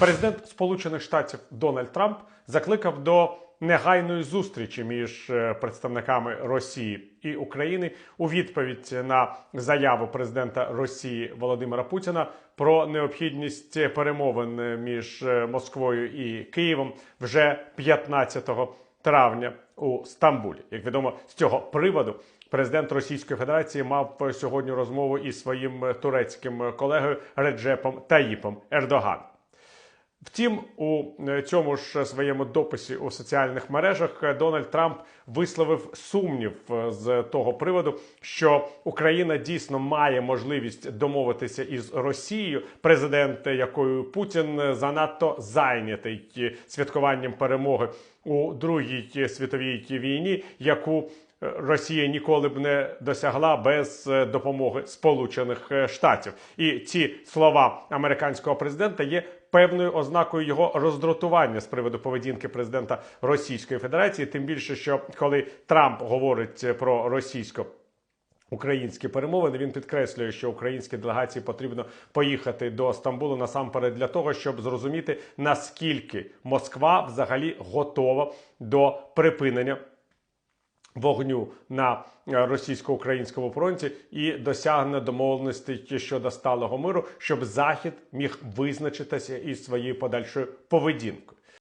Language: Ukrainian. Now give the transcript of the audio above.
Президент Сполучених Штатів Дональд Трамп закликав до негайної зустрічі між е, представниками Росії і України у відповідь на заяву президента Росії Володимира Путіна про необхідність перемовин між е, Москвою і Києвом вже 15 травня у Стамбулі. Як відомо, з цього приводу президент Російської Федерації мав сьогодні розмову із своїм турецьким колегою Реджепом Таїпом Ердоганом. Втім, у е, цьому ж своєму дописі у соціальних мережах е, Дональд Трамп висловив сумнів е, з того приводу, що Україна дійсно має можливість домовитися із Росією, президент якою Путін занадто зайнятий святкуванням перемоги у другій світовій війні, яку Росія ніколи б не досягла без е, допомоги Сполучених е, Штатів. І ці слова американського президента є певною ознакою його роздратування з приводу поведінки президента Російської Федерації. Тим більше, що коли Трамп говорить про російсько Українські перемовини він підкреслює, що українській делегації потрібно поїхати до Стамбулу насамперед для того, щоб зрозуміти наскільки Москва взагалі готова до припинення вогню на е, російсько-українському фронті і досягне домовленостей щодо сталого миру, щоб захід міг визначитися із своєю подальшою поведінкою.